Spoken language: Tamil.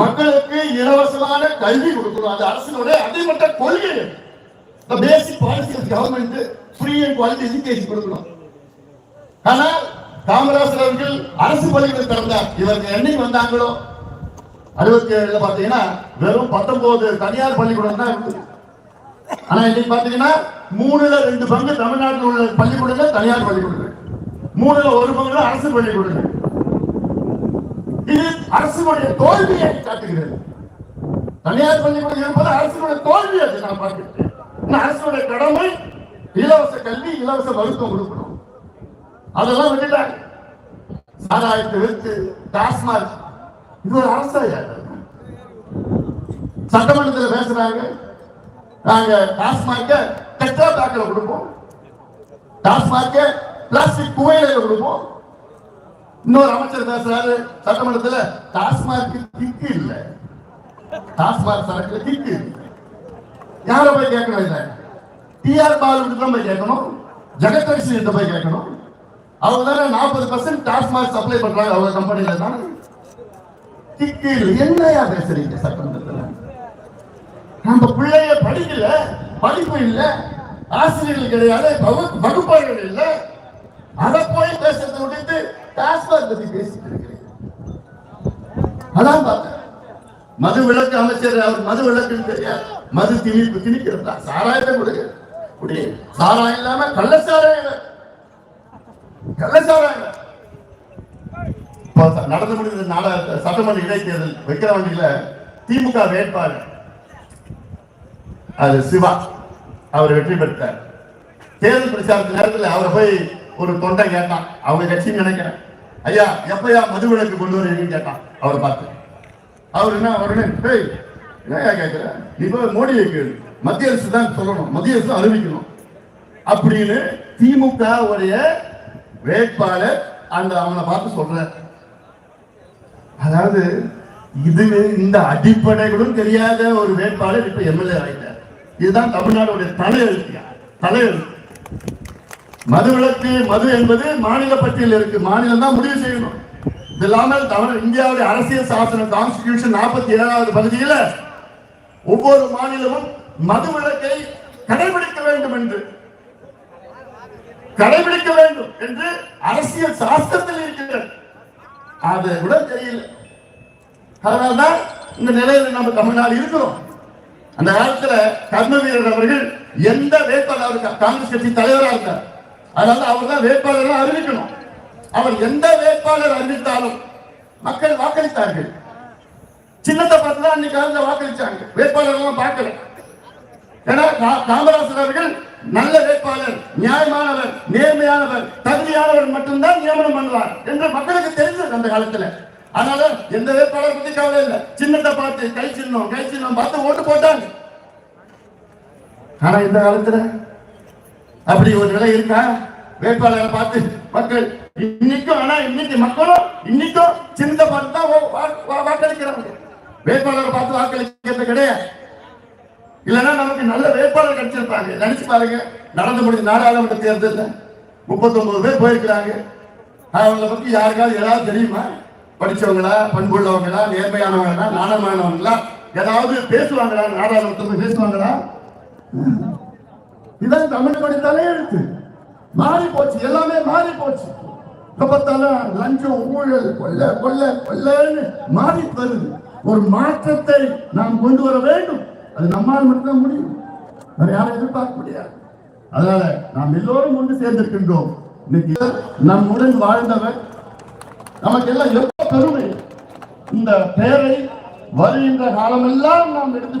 மக்களுக்கு இலவசமான கல்வி கொடுக்கணும். அது அரசினுடைய அடிமட்ட கொள்கை. பேசிக் basic policy of government free and கொடுக்கணும். ஆனால் காமராசர் அவர்கள் அரசு பள்ளிகள் திறந்தார். இவங்க என்னைக்கு வந்தாங்களோ? அறுபத்தி ஏழுல பாத்தீங்கன்னா வெறும் பத்தொன்பது தனியார் பள்ளிக்கூடம் தான் இருந்தது. ஆனா இன்னைக்கு பாத்தீங்கன்னா மூணுல ரெண்டு பங்கு தமிழ்நாட்டில் உள்ள பள்ளிக்கூடங்கள் தனியார் பள்ளிக்கூடங்கள். மூணுல ஒரு பங்கு அரசு பள்ளிக்கூடங்கள். இது அரசுடைய தோல்வியை காட்டுகிறது. தனியார் பள்ளிக்கூடம் இருப்பது அரசுடைய தோல்வி அது நான் பார்க்கிறேன். அரசுடைய கடமை இலவச கல்வி இலவச மருத்துவம் கொடுக்கணும். அதெல்லாம் விட்டுட்டாங்க. சாராயத்தை விற்று டாஸ்மாக். இது ஒரு அரசாயா சட்டமன்றத்தில் பேசுறாங்க. நாங்க டாஸ்மாக டெட்ரா பேக்கில் கொடுப்போம். டாஸ்மாக பிளாஸ்டிக் குவையில கொடுப்போம். இன்னொரு அமைச்சர் பேசுறாரு சட்டமன்றத்துல டாஸ்மார்க்கில் கிக்கு இல்ல. டாஸ்மாக் சரக்குல கிக்கு யார போய் கேட்கணும் இல்ல டிஆர் பாலு தான் போய் கேட்கணும். ஜெகதரிசி கிட்ட போய் கேட்கணும். அவங்க தானே நாற்பது பர்சன்ட் டாஸ்மார்க் சப்ளை பண்றாங்க அவங்க கம்பெனில தான். கிக்கு இல்ல. என்னையா பேசுறீங்க சட்டமன்றத்துல? நம்ம பிள்ளைய படிக்கல படிப்பு இல்ல ஆசிரியர்கள் கிடையாது வகுப்பாளர்கள் இல்ல. அதை போய் பேசுறது விட்டுட்டு டாஸ்மாக் பத்தி பேசிட்டு அதான் பார்த்தேன். மது விளக்கு அமைச்சர் அவர் மது விளக்குன்னு தெரியாது. மது திணிப்பு திணிக்கிறதா சாராயத்தை கொடுங்க சாராயம் இல்லாம கள்ள சாராயம் நடந்து முடிந்த நாடக சட்டமன்ற இடைத்தேர்தல் வைக்கிற வண்டியில திமுக வேட்பாளர் அது சிவா அவர் வெற்றி பெற்றார். தேர்தல் பிரச்சாரத்து நேரத்தில் அவரை போய் ஒரு தொண்டை கேட்டான். அவங்க கட்சின்னு நினைக்கிறேன். ஐயா எப்பயா மது விலக்கு கொண்டு வரீங்கன்னு கேட்டான். அவரை பார்த்து. அவர் என்ன உடனே டேய் என்னையா கேட்கிறேன் நீ போய் மோடியை கேளு. மத்திய அரசு தான் சொல்லணும். மத்திய அரசு அறிவிக்கணும். அப்படின்னு திமுக உடைய வேட்பாளர் அந்த அவனை பார்த்து சொல்ற அதாவது இது இந்த அடிப்படைகளும் தெரியாத ஒரு வேட்பாளர் இப்ப எம்எல்ஏ ஆகிட்டார் இதுதான் தமிழ்நாடுடைய தலையெழுத்தியா தலையெழுத்து. மது விலக்கு மது என்பது மாநில பட்டியல் இருக்கு. மாநிலம் தான் முடிவு செய்யணும். இது இல்லாமல் தமிழ் இந்தியாவுடைய அரசியல் சாசன கான்ஸ்டிடியூஷன் நாற்பத்தி ஏழாவது பகுதியில் ஒவ்வொரு மாநிலமும் மது விலக்கை கடைபிடிக்க வேண்டும் என்று. கடைபிடிக்க வேண்டும் என்று அரசியல் சாஸ்திரத்தில் இருக்கிறது. அது கூட தெரியல அதனால்தான் இந்த நிலையில நம்ம தமிழ்நாடு இருக்கிறோம். அந்த காலத்துல கர்ம வீரர் அவர்கள் எந்த வேட்பாளர் காங்கிரஸ் கட்சி தலைவராக இருந்தார்? அதனால அவர் தான் வேட்பாளரை அறிவிக்கணும். அவர் எந்த வேட்பாளர் அறிவித்தாலும் மக்கள் வாக்களித்தார்கள். சின்னத்தை பார்த்து தான் அன்னைக்கு வாக்களிச்சாங்க. வேட்பாளர் எல்லாம் பார்க்கல. ஏன்னா கா- காமராசர் அவர்கள் நல்ல வேட்பாளர் நியாயமானவர் நேர்மையானவர் தகுதியானவர் மட்டும்தான் நியமனம் பண்ணுவார் என்று மக்களுக்கு தெரிஞ்சது அந்த காலத்துல. அதனால எந்த வேட்பாளர் பத்தி கவலை இல்லை. சின்னத்தை பார்த்து கை சின்னம் கை சின்னம் பார்த்து ஓட்டு போட்டாங்க. ஆனா இந்த காலத்துல அப்படி ஒரு நிலை இருக்கா வேட்பாளரை பார்த்து மக்கள் இன்னைக்கும் ஆனா இன்னைக்கு மக்களும் இன்னைக்கும் சிந்த பார்த்து தான் வா- வா- வாக்களிக்கிறாங்க. வேட்பாளரை பார்த்து வாக்களிக்கிறது கிடையாது. இல்லைன்னா நமக்கு நல்ல வேட்பாளர் கிடைச்சிருப்பாங்க. நினைச்சு பாருங்க நடந்து முடிஞ்ச நாடாளுமன்ற தேர்தலில் முப்பத்தி ஒன்பது பேர் போயிருக்கிறாங்க. அவங்கள பத்தி யாருக்காவது ஏதாவது தெரியுமா? படிச்சவங்களா பண்புள்ளவங்களா நேர்மையானவங்களா நாணமானவங்களா ஏதாவது பேசுவாங்களா? நாடாளுமன்றத்தில் பேசுவாங்களா? இதான் தமிழ்நாடு தலையெழுத்து. மாறி போச்சு எல்லாமே மாறி போச்சு பார்த்தாலும் லஞ்சம் ஊழல் கொள்ள கொள்ள கொள்ளன்னு மாறி வருது ஒரு மாற்றத்தை நாம் கொண்டு வர வேண்டும். அது நம்மால் மட்டும்தான் முடியும். வேற யாரும் எதிர்பார்க்க முடியாது. அதனால நாம் எல்லோரும் ஒன்று சேர்ந்திருக்கின்றோம். இன்னைக்கு நம்முடன் வாழ்ந்தவர் நமக்கு எல்லாம் எவ்வளவு பெருமை? இந்த பெயரை வருகின்ற காலமெல்லாம் நாம் எடுத்து